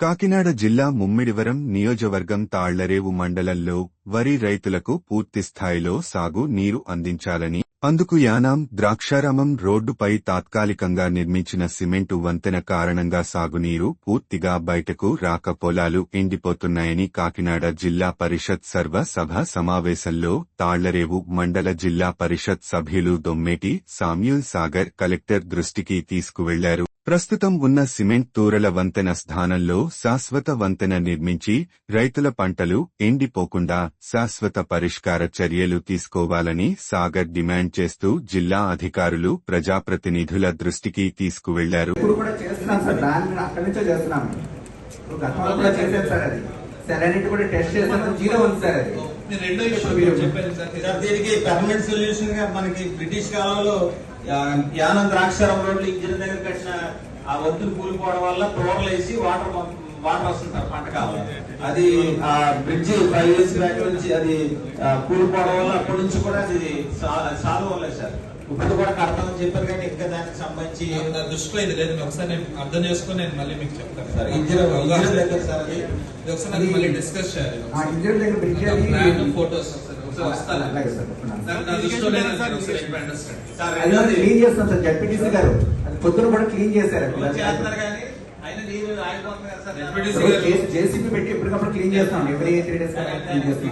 కాకినాడ జిల్లా ముమ్మిడివరం నియోజకవర్గం తాళ్ళరేవు మండలంలో వరి రైతులకు పూర్తి స్థాయిలో సాగు నీరు అందించాలని అందుకు యానాం ద్రాక్షారామం రోడ్డుపై తాత్కాలికంగా నిర్మించిన సిమెంటు వంతెన కారణంగా సాగునీరు పూర్తిగా బయటకు రాక పొలాలు ఎండిపోతున్నాయని కాకినాడ జిల్లా పరిషత్ సర్వ సభ సమావేశంలో తాళ్ళరేవు మండల జిల్లా పరిషత్ సభ్యులు దొమ్మేటి సామ్యూల్ సాగర్ కలెక్టర్ దృష్టికి తీసుకువెళ్ళారు. ప్రస్తుతం ఉన్న సిమెంట్ తూరల వంతెన స్థానంలో శాశ్వత వంతెన నిర్మించి రైతుల పంటలు ఎండిపోకుండా శాశ్వత పరిష్కార చర్యలు తీసుకోవాలని సాగర్ డిమాండ్ చేస్తూ జిల్లా అధికారులు ప్రజాప్రతినిధుల దృష్టికి తీసుకువెళ్ళారు. సెలనిటీ కూడా టెస్ట్ చేసాం జీరో ఉంది సార్ అది. రెండో మీరు- చెప్పారు సార్. దీనికి పర్మనెంట్ సొల్యూషన్గా మనకి బ్రిటిష్ కాలంలో యానం ద్రాక్షారం రోడ్లు ఇంజిన్ దగ్గర కట్టిన ఆ ఒత్తులు కూలిపోవడం వల్ల తోరలు వేసి వాటర్ వాటర్ వస్తుంటారు పంట కాలం. అది ఆ బ్రిడ్జ్ ఫైవ్ ఇయర్స్ బ్యాక్ నుంచి అది కూలిపోవడం వల్ల అప్పటి నుంచి కూడా అది సాల్వ్ అవ్వలేదు సార్. ఇప్పుడు కూడా కడతామని చెప్పారు కానీ దానికి సంబంధించి నా దృష్టిలో ఇది లేదు. ఒకసారి నేను అర్థం చేసుకుని నేను మళ్ళీ మీకు చెప్తాను. సార్ దగ్గర సార్ అది ఒకసారి మళ్ళీ డిస్కస్ చేయాలి. ఆ ఇంజన్ దగ్గర bridge plan photos sir clean చేస్తాం సార్ జడ్పీటీసీ గారు. అది పొద్దున కూడా క్లీన్ చేశారు. చేస్తున్నారు కానీ అయినా జేసీబీ పెట్టి ఎప్పటికప్పుడు క్లీన్ చేస్తాం. ఎవ్రీ త్రీ డేస్ క్లీన్ చేస్తాం.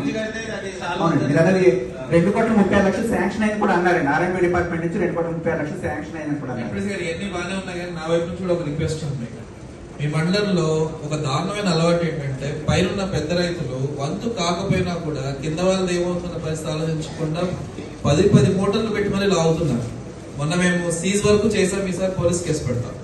మీరు రెండు కోట్ల ముప్పై లక్షలు శాంక్షన్ అయింది కూడా అన్నారండి. ఆర్ఎంపీ డిపార్ట్మెంట్ నుంచి రెండు కోట్ల ముప్పై లక్షలు శాంక్షన్ అయిందని కూడా ఇవన్నీ బాగానే ఉన్నాయి కానీ నా వైపు నుంచి కూడా ఒక రిక్వెస్ట్ ఉంది. మీ మండలంలో ఒక దారుణమైన అలవాటు ఏంటంటే పైన పెద్ద రైతులు వంతు కాకపోయినా కూడా కింద వాళ్ళది ఏమవుతున్న పరిస్థితి ఆలోచించకుండా పది పది మూటలు పెట్టి మళ్ళీ లాగుతున్నారు. మొన్న మేము సీజ్ వరకు చేసాం ఈసారి పోలీస్ కేసు పెడతాం.